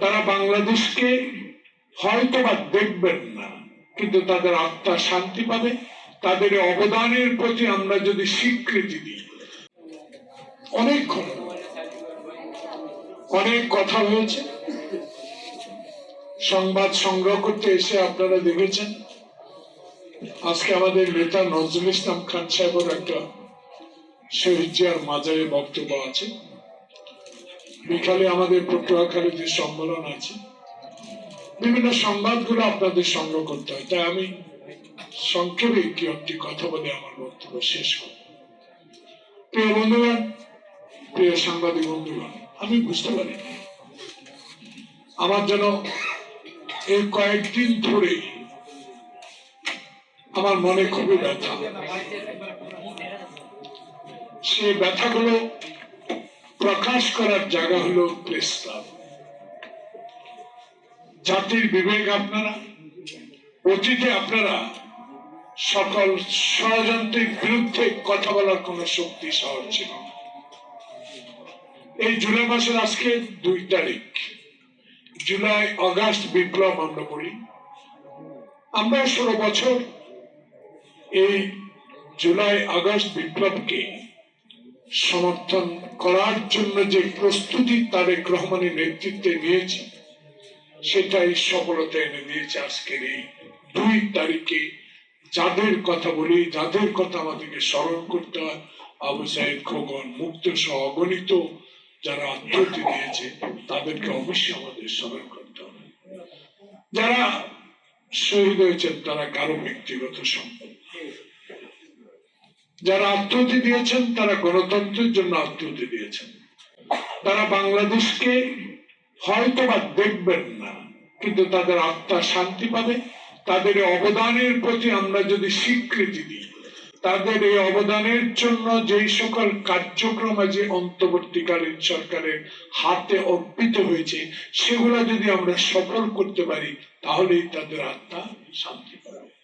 তারা বাংলাদেশকে হয়তো বা দেখবেন না, কিন্তু তাদের আত্মা শান্তি পাবে, তাদের অবদানের প্রতি আমরা যদি স্বীকৃতি দিই। অনেকক্ষণ অনেক কথা হয়েছে। সংবাদ সংগ্রহ করতে এসে আপনারা দেখেছেন, আজকে আমাদের নেতা নজরুল ইসলাম খান সাহেবের একটা শহীদ জিয়ার মাজারে বক্তব্য আছে। বিকালে আমাদের পটুয়াখালীতে সম্মেলন আছে, বিভিন্ন সংবাদগুলো আপনাদের সংগ্রহ করতে হয়। তাই আমি সংক্ষেপে কি একটি কথা বলে আমার বক্তব্য শেষ করব। প্রিয় বন্ধুগণ, প্রিয় সাংবাদিক বন্ধুগণ, আমি বুঝতে পারি আমার যেন এই কয়েকদিন ধরে আমার মনে খুবই ব্যথা। সে ব্যথাগুলো প্রকাশ করার জায়গা হলো প্রেস ক্লাব জাতির বিবেক আপনারা, অতীতে আপনারা সকল ষড়যন্ত্রের বিরুদ্ধে কথা বলার কোন শক্তি শহর ছিল এই জুলাই মাসের আজকে দুই তারিখ, জুলাই, অগাস্ট বিপ্লব আমরা বলি আমরা ষোলো বছর এই জুলাই আগস্ট বিপ্লবকে সমর্থন করার জন্য যে প্রস্তুতি তারেক রহমানের নেতৃত্বে নিয়েছে, সেটাই সফলতা এনে দিয়েছে আজকের এই দুই তারিখে। যাদের কথা বলি, যাদের কথা আমাদেরকে স্মরণ করতে হয়, আবু সাইদ খোকন, মুক্ত সহ অগণিত যারা আত্মহত্যা দিয়েছে, তাদেরকে অবশ্যই আমাদের স্মরণ করতে হবে। যারা শহীদ হয়েছেন, তারা কারও ব্যক্তিগত সম্পদ যারা আত্মহত্যা দিয়েছেন, তারা গণতন্ত্রের জন্য আত্মহত্যা দিয়েছেন। তারা বাংলাদেশকে হয়তো বা দেখবেন না, কিন্তু তাদের আত্মা শান্তি পাবে। তাদের অবদানের প্রতি আমরা যদি স্বীকৃতি দিই, তাদের এই অবদানের জন্য যেই সকল কার্যক্রম যে অন্তর্বর্তীকালীন সরকারের হাতে অর্পিত হয়েছে, সেগুলো যদি আমরা সফল করতে পারি, তাহলেই তাদের আত্মা শান্তি পাবে।